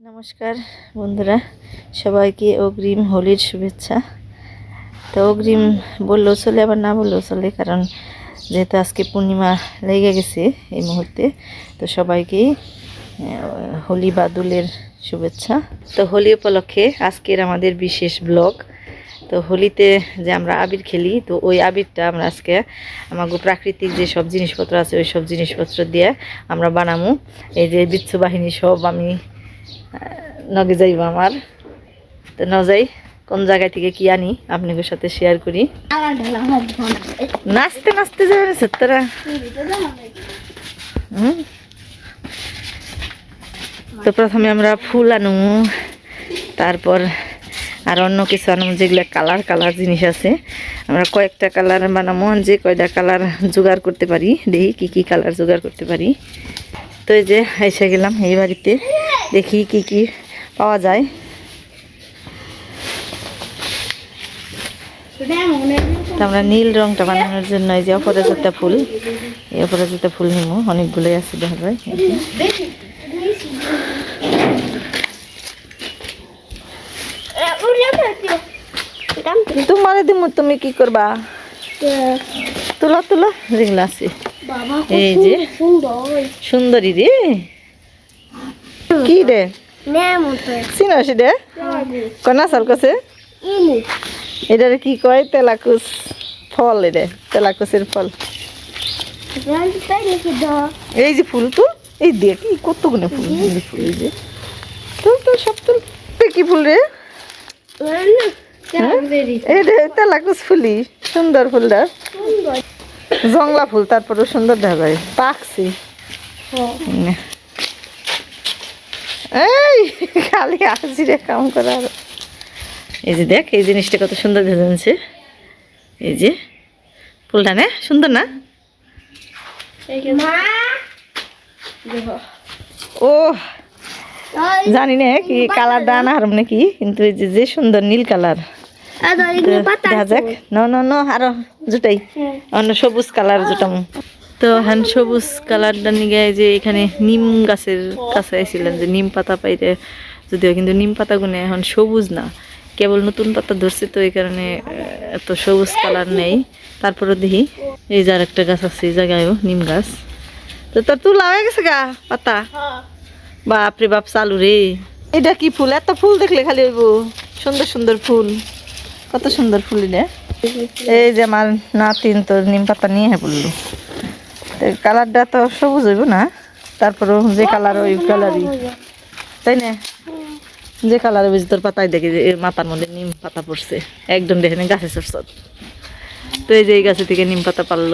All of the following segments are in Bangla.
নমস্কার, বন্ধুরা। সবাইকে অগ্রিম হোলির শুভেচ্ছা। তো অগ্রিম বললেও চলে, আবার না বললেও চলে, কারণ যেহেতু আজকে পূর্ণিমা লেগে গেছে এই মুহূর্তে, তো সবাইকেই হোলি বা দুলের শুভেচ্ছা। তো হোলি উপলক্ষে আজকের আমাদের বিশেষ ব্লগ। তো হোলিতে যে আমরা আবির খেলি, তো ওই আবিরটা আমরা আজকে আমাকে প্রাকৃতিক যে সব জিনিসপত্র আছে, ওই সব জিনিসপত্র দিয়ে আমরা বানামু। এই যে বিচ্ছু বাহিনী সব আমি নগে যাইব আমার। তো ন যাই কোন জায়গা থেকে কি আনি আপনাদের সাথে শেয়ার করি? নাচতে নাচতে যাবে না সত্তরা তো প্রথমে আমরা ফুল আনব তারপর আর অন্য কিছু আনব যেগুলো কালার কালার জিনিস আছে। আমরা কয়েকটা কালার বানাবো যে কয়টা কালার জোগাড় করতে পারি, দেখি কি কি কালার জোগাড় করতে পারি। তো এই যে এসে গেলাম এই বাড়িতে দেখি কি কি পাওয়া যায়। আমরা নীল রংটা বানানোর জন্য এই যে অপরাজিতা ফুল এই অপরাজিতা ফুল নিব অনেকগুলোই আছে দেখা যায়। তোমার দিম তুমি কি করবা? তুলা তুলা যেগুলো আছে। এই যে সুন্দরী। রে। কি রে? চিনস রে? কনা সাল কাছে? এটারে কি কয়? তেলাকুচ ফল এটা তেলাকুচের ফল। এই যে ফুল তুল। এই দেখ কি কতগুলো ফুল ফুল এই যে। তুল তুল সব তুল। তুই কি ফুল রে? এই রে তেলাকুচ ফুলি সুন্দর ফুলটা। জংলা ফুল তারপরে সুন্দর দেখা যায়। পাকছি। এই খালি আসি রে কাম করার এই যে দেখ এই জিনিসটা কত সুন্দর ভেজে আনছে এই যে ফুলটা না সুন্দর না? ও জানি না কি কালার দান আর নাকি কিন্তু এই যে যে সুন্দর নীল কালার। দেখা যাক। ন ন ন আরও জুটাই অন্য সবুজ কালার জুটাম তো হ্যান সবুজ কালারটা নিয়ে যে এখানে নিম গাছের কাছে যে নিম পাতা পাইতে যদিও কিন্তু নিম পাতা গুনে এখন সবুজ না। কেবল নতুন পাতা ধরছে তো এই কারণে এত সবুজ কালার নেই। তারপরে দেখি এই যে আর একটা গাছ আছে এই জায়গায়ও নিম গাছ। তো তোর তুলা হয়ে গেছে গা পাতা। বাপরে বাপ চালু রে। এটা কি ফুল? এত ফুল দেখলে খালি হইব। সুন্দর সুন্দর ফুল। কত সুন্দর ফুল রে এই যে আমার নাতিন তো নিম পাতা নিয়ে পড়ল কালারটা তো সবুজ হইব না, তারপরেও যে কালার ওই কালারই। তাই না? যে কালার হইব তোর পাতায় দেখি যে মাথার মধ্যে নিম পাতা পড়ছে, একদম দেখে নি গাছে চড়ছত তো এই যে এই গাছে থেকে নিম পাতা পারল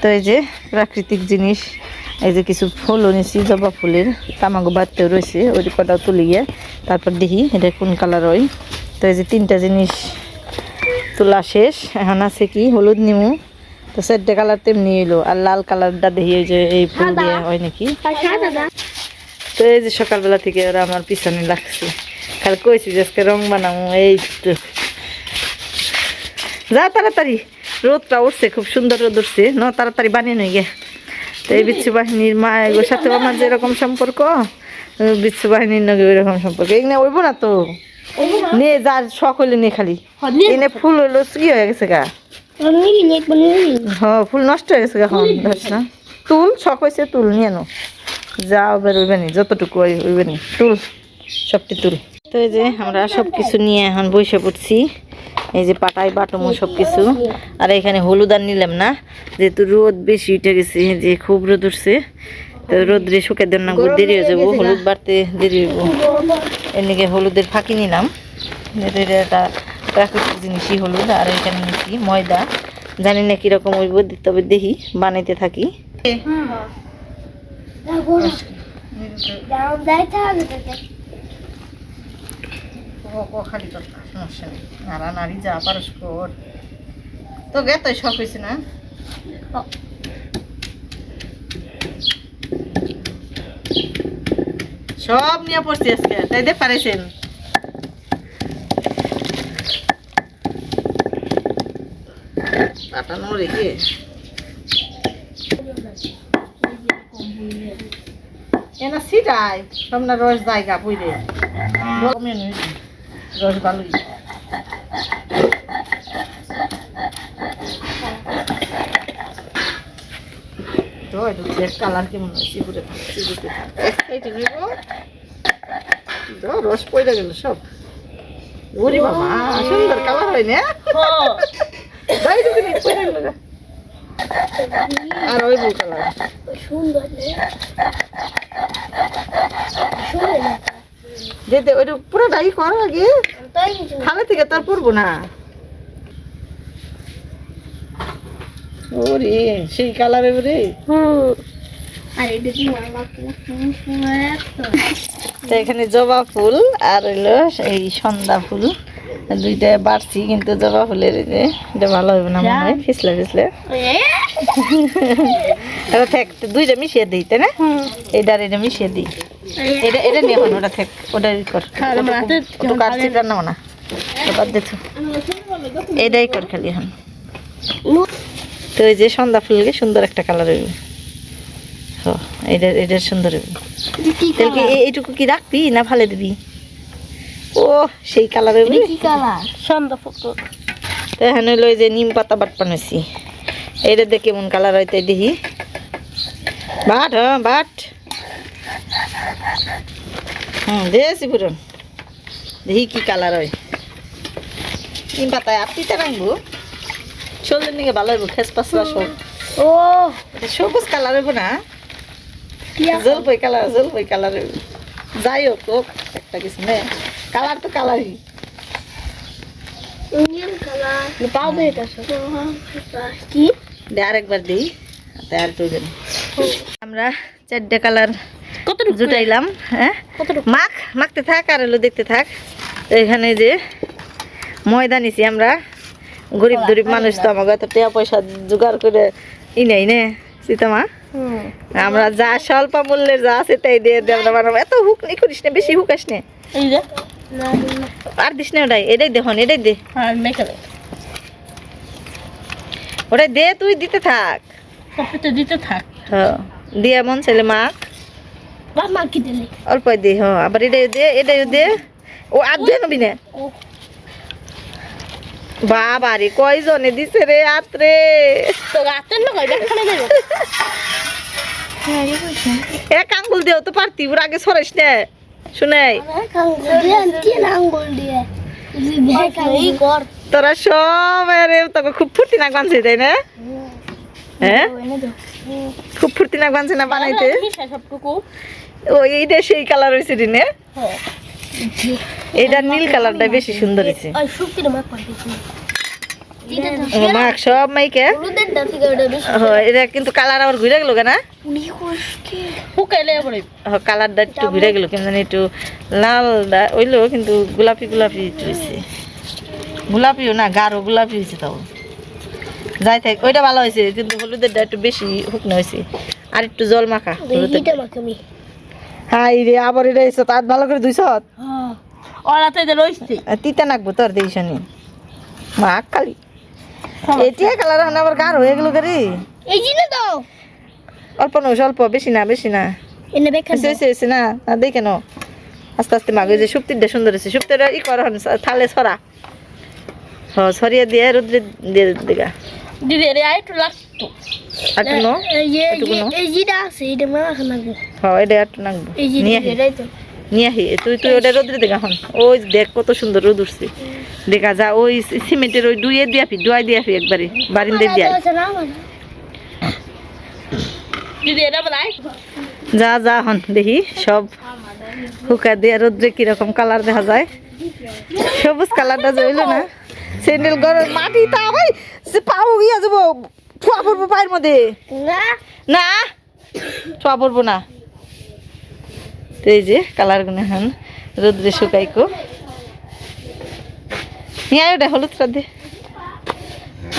তো এই যে প্রাকৃতিক জিনিস এই যে কিছু ফুলও নিছি জবা ফুলের তামাগো বাড়তেও রয়েছে ওই কটাও তুলি গিয়ে তারপর দেখি এটা কোন কালার হয় তো এই যে তিনটা জিনিস তোলা শেষ এখন আছে কি হলুদ নিমু। তো চারটে কালার তেমনি এলো আর লাল কালারটা দেখি ওই যে এই ফুল দিয়ে হয় নাকি। তো এই যে সকালবেলা থেকে ওরা আমার পিছনে লাগছে। খালি কইছি যে আজকে রং বানাবো এই তো। যা তাড়াতাড়ি রোদটা উঠছে খুব সুন্দর রোদ উঠছে। ন তাড়াতাড়ি বানিয়ে নই গে তো এই বিচ্ছু বাহিনীর মা এগুলোর সাথে আমার যেরকম সম্পর্ক বিচ্ছু বাহিনীর নগে ওইরকম সম্পর্ক। এখানে ওইব না তো। নে? যার শখ হইলে নে খালি। এনে ফুল হইল কি হয়ে গেছে গা। হ্যাঁ ফুল নষ্ট হয়ে গেছে গা ধরছ না। তুল শখ হয়েছে তুল নিয়ে নো যাও বেরোবে নি যতটুকু হইবে নি। তুল সবটি তুল। তো এই যে আমরা সব কিছু নিয়ে এখন বসে পড়ছি। এই যে পাটাই, বাটমো সব কিছু আর এখানে হলুদ আর নিলাম না, যেহেতু রোদ বেশি উঠে গেছে যে খুব রোদ উঠছে। তো রোদ্রে শুকে দেন না দেরি হয়ে যাব, হলুদ বাড়তে দেরি হইব। এদিকে হলুদের ফাঁকি নিলাম এটা প্রাকৃতিক জিনিসই হলুদ, আর এখানে নিচ্ছি ময়দা। জানি না কীরকম হইব, তবে দেখি, বানাইতে থাকি। খালি কথা সমস্যা নেই। নাড়া নাড়ি যা পারস তো গে তো শখ হয়েছে না? সব নিয়ে পড়ছি আজকে, তাই দে পারেছেন। পাটানো রেখে এনা ছিটাই। সামনে রস জায়গা পুইরে রস ভালোই তো কালার কেমন হয় নিব তো রস পড়ে গেল সব। ওরে বাবা সুন্দর কালার হয় না? দাই দুটো পড়ে গেল আর ওই কালার। দে দে ওইটা পুরোটাই কর আগে। খালে থেকে তার পড়ব না। ওরে সেই কালারে রে। তো এখানে জবা ফুল আর হইল এই সন্ধ্যা ফুল। দুইটা বাড়ছি কিন্তু জবা ফুলের যে এটা ভালো হবে না মনে হয়। ফিসলে ফিসলে। এটা থাক দুইটা মিশিয়ে দিই তাই না? আর এটা মিশিয়ে দিই। এটা এটা নিয়ে এখন ওটা থাক ওটা কর। ওটা কাটছি না এবার দেখো এটাই কর খালি এখন। তো এই যে সন্ধ্যা ফুলকে সুন্দর একটা কালার হইবে। এটা এটা সুন্দর হইবে। তাহলে এইটুকু কি রাখবি না ফালে দিবি? ও সেই কালার হইবে তো। এখানে হইল যে নিম পাতা বাট বানাইছি এইটা দেখে কেমন কালার হয় তাই দেখি। বাট হ্যাঁ বাট হুম দিয়েছি পুরন। দেখি কি কালার হয়। নিম পাতায় আপনিটা রাখব চললে নাকি ভালো হইব খেস পাসলা সব ও। সবুজ কালার হইব না। জলপাই কালার জলপাই কালার হইব। যাই হোক হোক একটা কিছু নে। কালার তো কালারই। পাবে এটা কি? দে আরেকবার দিই। আর প্রয়োজন আমরা চারটে কালার কত জুটাইলাম হ্যাঁ? কতটুকু? মাখ মাখতে থাক আর হলো দেখতে থাক। তো এখানে যে ময়দা নিছি আমরা গরিব গরিব মানুষ তো আমাকে এত টাকা পয়সা জোগাড় করে ই নেই নে সীতামা। আমরা যা স্বল্প মূল্যের যা আছে তাই দিয়ে দিয়ে আমরা বানাবো। এত হুক নি করিস না বেশি হুক আস নে। এই যে। আর দিস না ওটাই এটাই দেখুন এটাই দে। হ্যাঁ ওটাই দে তুই দিতে থাক। দিতে থাক। হ্যাঁ দিয়ে মন ছেলে মাখ। বা মা কি দিলি? অল্প দে হ্যাঁ। আবার এটাই দে এটাই দে। ও আর দে নবি না। বাবা রে কয়জনে দিছে রে আত্রে দেবে? এক আঙ্গুল দেও তো পারতি ওর আগে সরাইস না। শুনাই তোরা সব আরে তোকে খুব ফুর্তি না গানছে তাই না? হ্যাঁ? খুব ফুর্তি না গানছে না বানাইতে? ও এইটা সেই কালার হয়েছে রে নে হ্যাঁ। এইটা নীল কালারটা বেশি সুন্দর হয়েছে। মাখ সব মাইকে। হয় এটা কিন্তু কালার আবার ঘুরে গেল কেনা? উনি কোসকে হুকাইলে পড়ে কালারটা একটু ঘুরে গেল কিন্তু জানি একটু লালটা ওইলো কিন্তু গোলাপি গোলাপি হয়েছে। গোলাপিও না গাঢ় গোলাপি হয়েছে তাও। যাই থাক ওইটা ভালো হয়েছে কিন্তু হলুদেরটা একটু বেশি শুকনো হয়েছে। আর একটু জল মাখা হাই রে আবার এটা এসে তাত ভালো করে দুইশ হ্যাঁ ওরা রইছে তিতা নাকবো তোর দিয়েছ নি মাখ খালি। এটিয়া কালার এখন আবার গাঢ় হয়ে গেল গাড়ি এই জিনে দাও। অল্প নয় অল্প বেশি না বেশি না। এনে এসে এসে না না দেখে আস্তে আস্তে মাগে যে সুন্দর হয়েছে। ই কর থালে হ ছড়িয়ে দিয়ে রোদ্রে দিয়ে দিগা। দিদি লাগতো। একটু এই জিটা আছে এটা মা খানা গো হ এটা একটু নাকবো। এই যে নিয়ে আহি নিয়ে তুই তুই ওটা রোদ্রে দিগা হন ওই দেখ কত সুন্দর রোদ উঠছে। দেখা যা ওই সিমেন্টের ওই ডুয়ে দিয়া ফি ডুয়াই দিয়া ফি একবারে বারিন্দে দিয়া দিদি এটা বলাই যা যা হন দেখি সব হুকা দিয়ে রোদ্রে কীরকম কালার দেখা যায়। সবুজ কালারটা জইলো না। স্যান্ডেল গরম মাটি তা ভাই সে পাও ইয়া যাব ফুয়া পড়ব পায়ের মধ্যে। না। না ছোয়া পড়ব না। তো এই যে কালারগুলো এখন রোদ্রে শুকাইকো। নিয়ে আয় ওটা হলুদটা দে।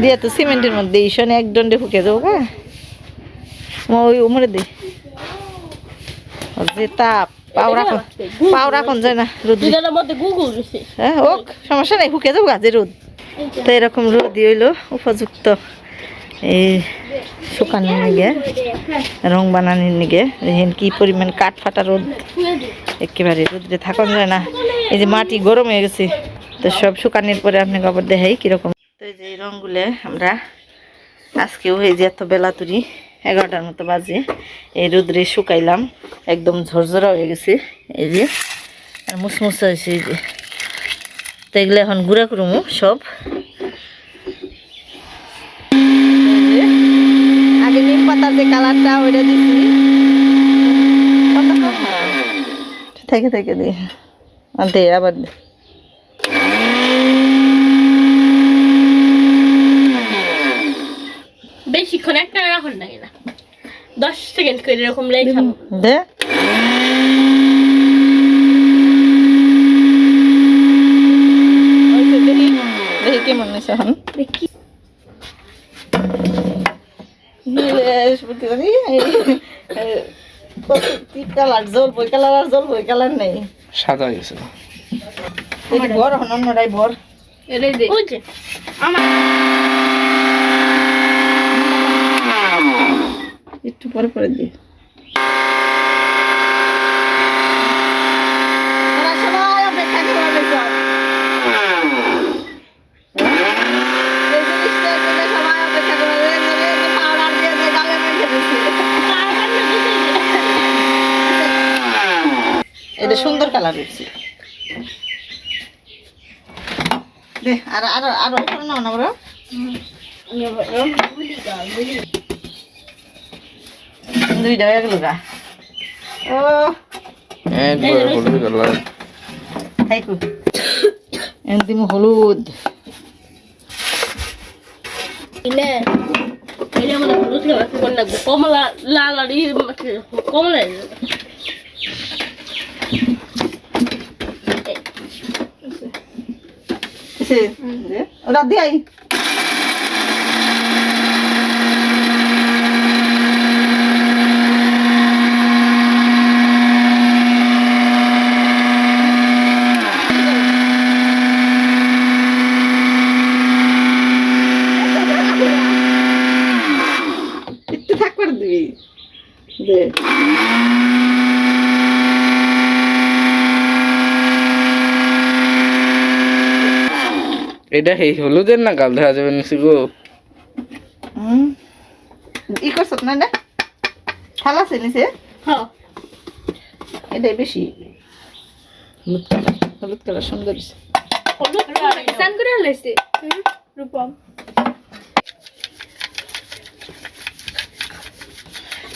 দিয়া তো সিমেন্টের মধ্যে ঈশনে এক দণ্ডে ফুকে যাব হ্যাঁ? ওই উমরে দে। যে তাপ। পাও রাখন পাও রাখন যায় না রয়েছে। হ্যাঁ হোক সমস্যা নেই ফুকে যাব গাছে রোদ। তো এরকম রোদ হইল উপযুক্ত। এই শুকানোর নিগে রং বানানোর নিগে দেখেন কি পরিমাণ কাঠ ফাটা রোদ। একেবারে রোদ্রে থাকুন যায় না এই যে মাটি গরম হয়ে গেছে তো সব শুকানোর পরে আপনি খবর দেখাই কীরকম। তো এই যে রঙগুলো আমরা আজকেও এই যে এত বেলা তুরি এগারোটার মতো বাজে। এই রোদ্রে শুকাইলাম একদম ঝরঝরা হয়ে গেছে। এই যে আর মুসমুসা হয়েছে এই যে। তো এগুলো এখন গুঁড়া করব সব। আগে নিম পাতার যে কালারটা ওইটা দিচ্ছি থেকে থেকে দে। আর দে আবার দে। বেশিক্ষণ একটা রাখুন না দশ সেকেন্ড করে এরকম লেখাম দে। দেখি। দেখি কেমন হয়েছে এখন। দেখি। কালার জল বই কালার আর জল বই কালার নেই। সাদা হয়ে গেছে। ভর এখন অন্যটাই ভর আমার একটু পরে পরে দি সবাই অপেক্ষা করে রয়েছে এই জিনিসটার জন্য সবাই অপেক্ষা করে রয়েছে, এই যে powder দিয়ে। এটা সুন্দর কালার হচ্ছে দে আর আর আর না বড় দুইটা হয়ে গেল গা। ও। একবার হলুদ কালার থাইকু এনদিম হলুদ। ইলে ইলে আমাদের হলুদ লাগবে কোন লাগবে কমলা লাল আর কমলা এসে দিয়ে আই একটু থাকবার দিবি দে এটা এই হলুদের না গাল দেখা যাবে নিচে গো? হুম। ই করছ না না থালা আছে নিচে? হ্যাঁ। এটাই বেশি। হলুদ কালার হলুদ কালার সুন্দর হলুদ স্নান করে লাইছে রূপম।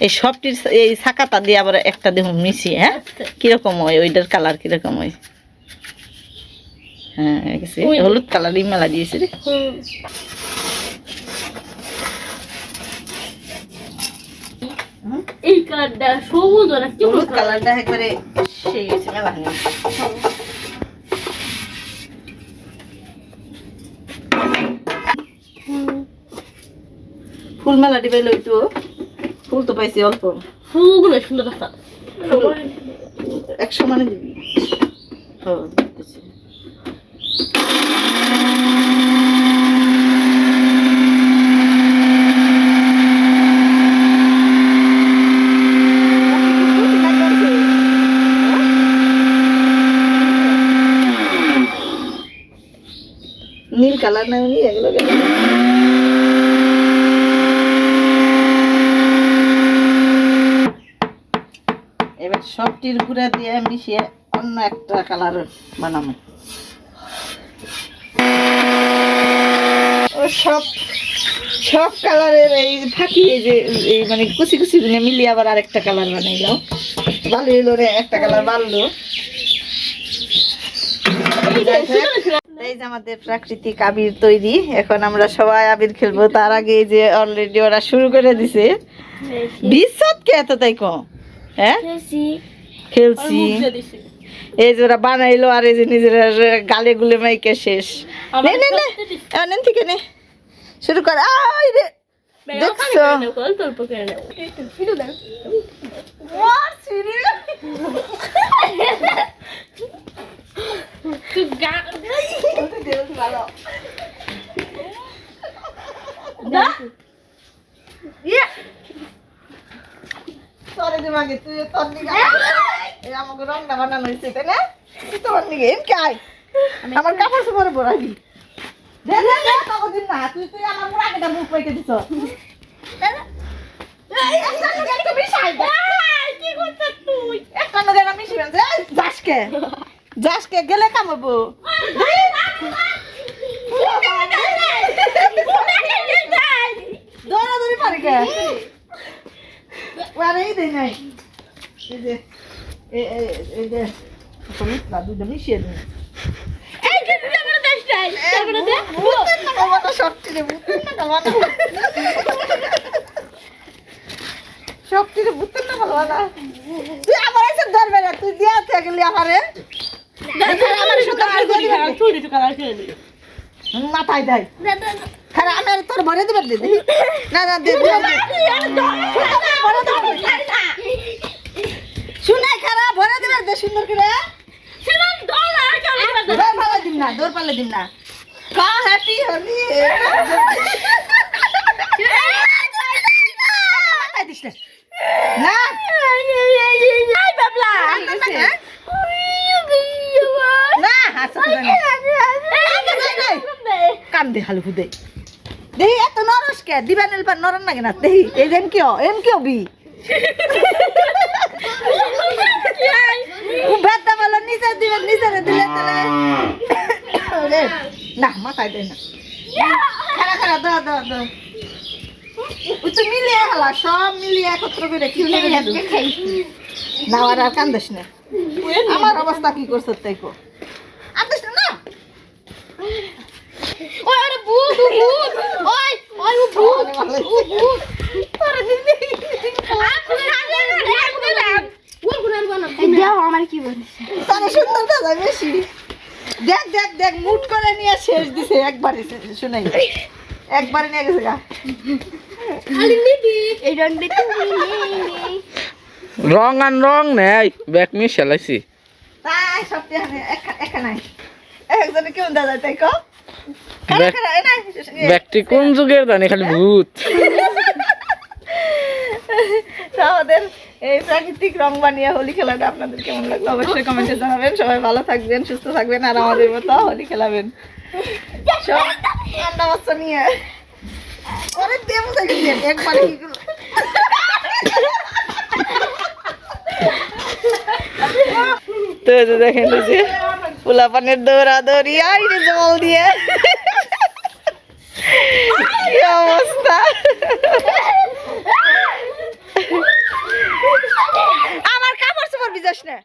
এই সবটির এই ছাকাটা দিয়ে আবার একটা দেখুন মিশিয়ে হ্যাঁ? কীরকম হয়? ওইটার কালার কীরকম হয়? হ্যাঁ। হলুদ কালারই মেলা দিয়েছে রে। এই কার্ডটা সবুজ ওরা কি হলুদ কালারটা একবারে সেই গেছে। মেলা ফুল মেলা দিবে লইতো ফুল তো পাইছি অল্প। ফুলগুলো সুন্দর দেখা একশো মানে দিবি। হ্যাঁ, নীল কালার না উনি এগুলো এবার গুঁড়া দিয়ে মিশিয়ে অন্য একটা কালার বানাবো। ও সব সব কালারের এই ফাঁকি এই যে এই মানে কুচি কুচি গুলো মিলিয়ে আবার আরেকটা কালার বানাইলাম ভালো হলো রে একটা কালার বাড়লো। এই যে আমাদের প্রাকৃতিক আবির তৈরি এখন আমরা সবাই আবির খেলব। তার আগে যে অলরেডি ওরা শুরু করে দিছে। বিশ্বত কে এত তাই কম? হ্যাঁ? খেলছি। এই যে ওরা বানাইলো আর এই যে নিজের গালে গুলে মাইকে শেষ। নেন থেকে নে। শুরু কর। আই রে। দেখছ? Yeah. Sorry, Dimagi. আমাকে রংটা বানানো হয়েছে তাই না? এম কে আয় আমার কাপড় চোপড় যাসকে। গেলে কামাবো দৌড়াদৌড়ি পারে কে? আরে এই নাই দুধ মিশিয়ে দিন শক্তি তুই আমার এসে ধরবে না তুই দিয়া থেকে আমারে? মাথায় দেয়। খারা আমি তোর ভরে দিবে দে দে। না না দে দে দে। ভরে দিবে দে। শুনে খারা ভরে দিবে দে সুন্দর করে দৌড় পালে দিন না দৌড় পালে দিন না। কা হ্যাপি হলি না। না। না কান দে হালু হুদে দেহি এত নরস কে? দিবা নেল পার নরন লাগে না? দেহি এই এম কিও এম কিও বি। ভেতা বলো নিচে দিবে নিচে দিলে ওরে, না মাথায় দেয় না। খারা খারা দাও দাও দাও। তো মিলিয়ে হালা সব মিলিয়ে একত্র করে কি না আর আর কান্দিস না। আমার অবস্থা কি করছে তাই কো। আন্দিস না কি বলিস তারা সুন্দর দাদা বেশি দেখ দেখ দেখ মুট করে নিয়ে দিছে একবারে শুনাই একবারে নিয়ে গেছে গা। রং আন নেই তাই একজনে কেমন দাদা তাই কো? কোন যুগের জানি খালি ভূত। আমাদের এই প্রাকৃতিক রং বানিয়ে হোলি খেলাটা আপনাদের কেমন লাগল? অবশ্যই কমেন্টে জানাবেন। সবাই ভালো থাকবেন সুস্থ থাকবেন আর আমাদের মতো হোলি খেলাবেন। ঠান্ডা বাচ্চা নিয়ে ওরে দেব একবারে? তো যে দেখেন যে পোলা পানের দৌড়া দৌড়ি আই রে জল দিয়ে কি অবস্থা আমার কাপড় চোপড় ভিজাস না